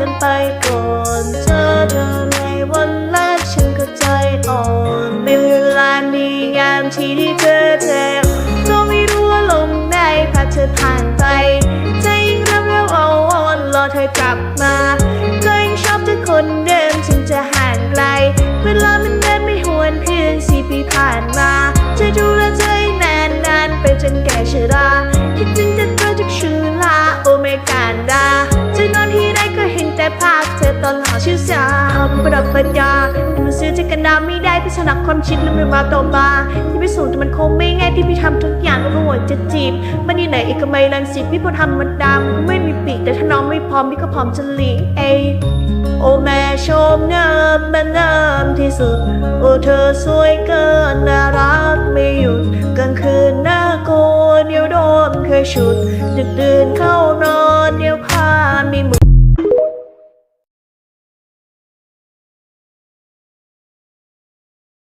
กันไปก่อนเจอเธอในวันแรกฉันก็ใจอ่อนเป็นเวลาดีงามที่ได้เจอเธอก็ไม่รู้ว่าลมไหนพาเธอผ่านไปใจยิ่งริ่มเร็วอ่อนรอเธอกลับมาก็ยังชอบเธอคนเดิมถึงจะห่างไกล เวลามันเดินไม่หวนเพียงสี่ปีผ่านมาจะดูแลเธอให้นานนานๆไปจนแก่ชรา ชื่อสาวประดับปัญญามันซื้อจะกันดาไม่ได้พิชนักความชิดลืมไปมาต่อมาที่พิสูจน์แต่มันคงไม่ง่ายที่พี่ทำทุกอย่างก็หวจะจีบ มันนี่ไหนเอกมัยลังสิตพี่พอทำมันดำก็ไม่มีปีกแต่ถ้าน้องไม่พร้อมพี่ก็พร้อมจะหลีกเอโอแม่ชมงามแม่งามที่สุด โอเธอสวยเกินน่ารักไม่หยุดกลางคืนหน้าโกนเดียวโดนเคยฉุดดึกดื่นเข้านอน